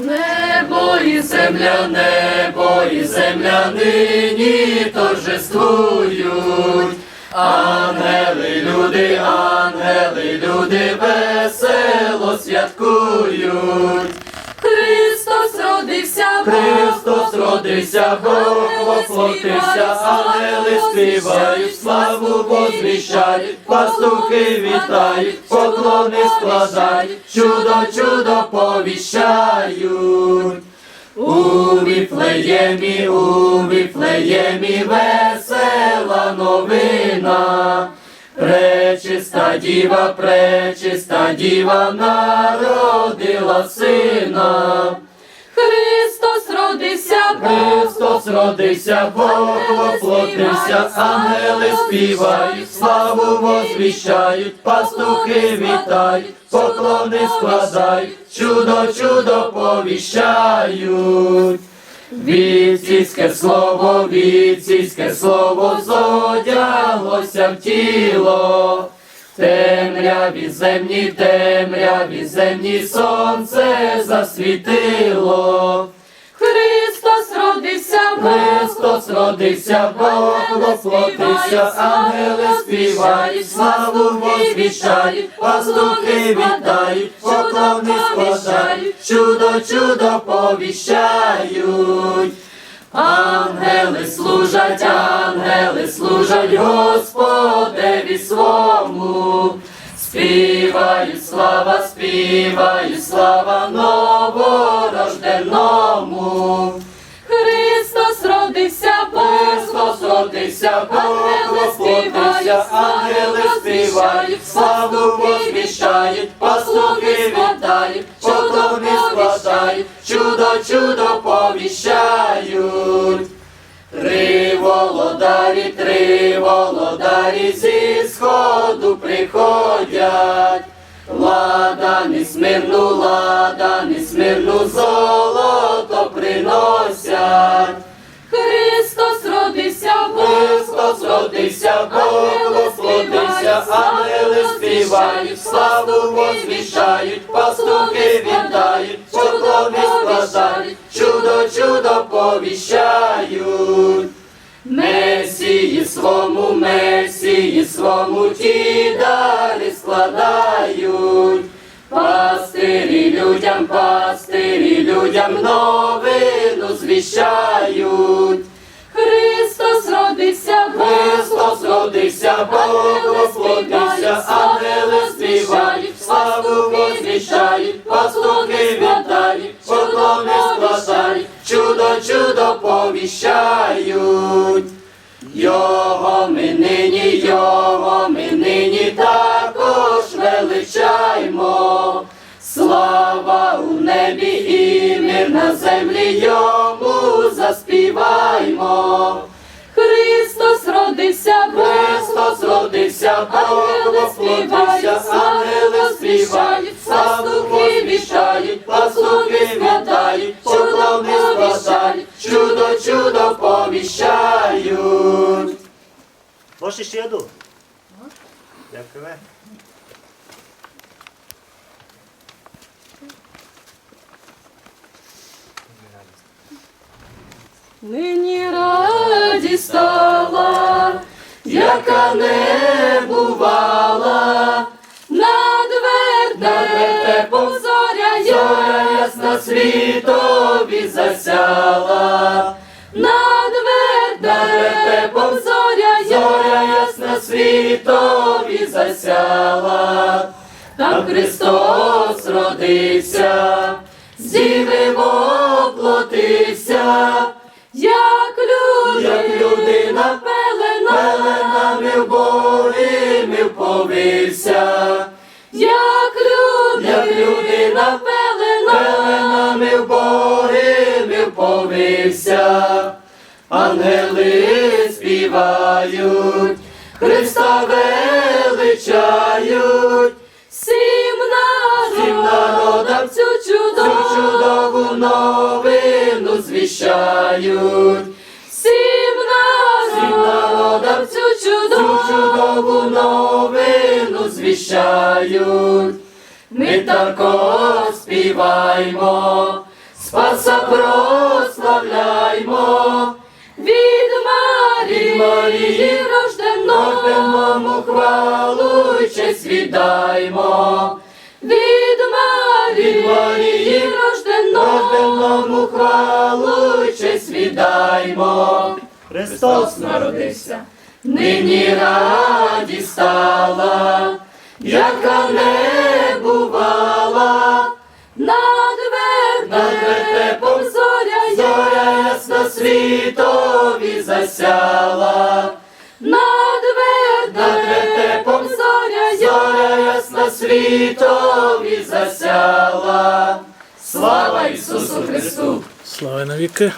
Небо і земля, небо і земля нині торжествують. Ангели, люди, ангели, люди весело святкують. Христос родився, Бог воплотився, ангели співають, славу возвіщають, пастухи вітають, поклони складають, чудо, чудо повіщають. У Віфлеємі, у Віфлеємі весела новина. Пречиста діва, пречиста діва народила сина. Христос родився, Бог воплотився, ангели співають, славу возвіщають, пастухи вітають, поклони складають, чудо, чудо повіщають. Віційське слово, віційське слово зодяглося в тіло. Темряві земні, темряві земні сонце засвітило. Родився, Бог воплотився, ангели співають, славу возвіщають, пастухи вітають, поклони складають, чудо, чудо повіщають. Ангели служать, ангели служать Господеві свому. Співають слава, співають слава новорожденному. Христос родився, Бог ангели співають, славу возвіщають, пастухи вітають, поклони складають, чудо, чудо повіщають. Три володарі, три володарі зі сходу приходять. Лада не смирну, лада не смирну, золото приносять. Христос родився, Бог воплотився, ангели співають, славу возвіщають, пастухи вітають, поклони складають, чудо, чудо повіщають. Месії свому, месії свому ті дари складають. Пастирі людям, пастирі людям новину звіщають. Родився, Христос родився, Бог воплотився, ангели співають, славу возвіщають, пастухи вітають, поклони складають, чудо, чудо повіщають. Його ми нині, його ми нині також величаймо. Слава у небі і мир на землі йому родився, Христос родився, Бог воплотився, ангели співають, пастухи віщають, пастухи вітають, поклони складають, чудо, чудо повіщають. Можеш ще одну? Дякую. Нині радість Яка не бувала, над над вертепом зоря ясна світові засяла, над вертепом зоря ясна світові засяла, там Христос родився, зіви воплотився, як люди, як людина пелена, пеленами в болі ми вповився, як люди, як людина пелена, пеленами в болі ми вповився. Ангели співають, Христа величають, всім всім народам народам цю цю чудову, чудову новину звіщають, цю чудову, новину звіщають. Ми також співаймо, Спаса прославляймо, від Марії, Марії, рожденому хвалу й честь віддаймо, від Марії, Марії, рожденому хвалу честь віддаймо. Христос народився, нині радість стала, яка не бувала, над вертепом зоря, зоря ясна світові засяла, над над вертепом зоря, зоря ясна світові засяла. Слава Ісусу Христу! Слава навіки!